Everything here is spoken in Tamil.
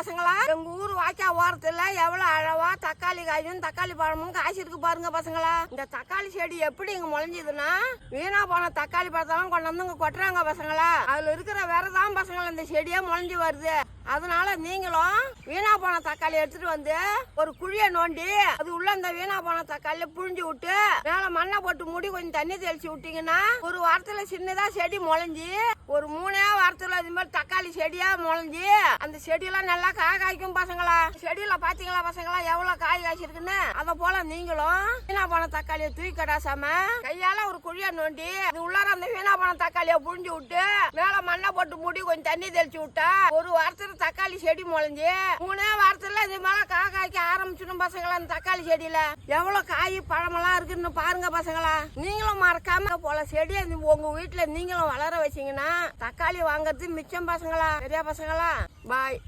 பசங்களா? எங்க ஊர் வாய்க்கா ஓரத்துல எவ்வளவு அழவா தக்காளி காயும் தக்காளி பழமும் காய்ச்சிருக்கு பாருங்க பசங்களா. இந்த தக்காளி செடி எப்படி இங்க முளைஞ்சதுன்னா வீணா போன தக்காளி பழத்தெல்லாம் கொண்டு வந்து இங்க கொட்டுறாங்க பசங்களா. அதுல இருக்கிற வேறதான் பசங்களா இந்த செடியே முளைஞ்சு வருது. அதனால நீங்களும் வீணா போன தக்காளி எடுத்துட்டு வந்து ஒரு குழிய நோண்டி அது உள்ள அந்த வீணா போன தக்காளி புழிஞ்சு விட்டு மேல மண்ணை போட்டு மூடி கொஞ்சம் தண்ணி தெளிச்சு விட்டீங்கன்னா ஒரு வாரத்துல சின்னதா செடி முளைஞ்சி ஒரு மூணே வாரத்துல இது மாதிரி தக்காளி செடியா முளைஞ்சி அந்த செடியெல்லாம் நல்லா காய் காய்க்கும் பசங்களா? செடியில பாத்தீங்களா பசங்களா எவ்வளவு காய் காய்ச்சிருக்குன்னு? அத போல நீங்களும் வீணா போன தக்காளியை தூக்கி கடாசாம கையால ஒரு குழிய நோண்டி அது உள்ளார அந்த வீணா போன தக்காளியை புழிஞ்சு விட்டு மேல மண்ணை போட்டு மூடி கொஞ்சம் தண்ணி தெளிச்சு விட்டா ஒரு வாரத்துல தக்காளி செடி முளைஞ்சு மூணே வாரத்துல இது மேல காய் காய்க்க ஆரம்பிச்சிடும் பசங்களா அந்த தக்காளி செடியில. எவ்வளவு காய் பழமெல்லாம் இருக்குன்னு பாருங்க பசங்களா. நீங்களும் மறக்காம போல செடியை உங்க வீட்டுல நீங்களும் வளர வச்சீங்கன்னா தக்காளி வாங்குறது மிச்சம் பசங்களா. சரியா பசங்களா? பாய்.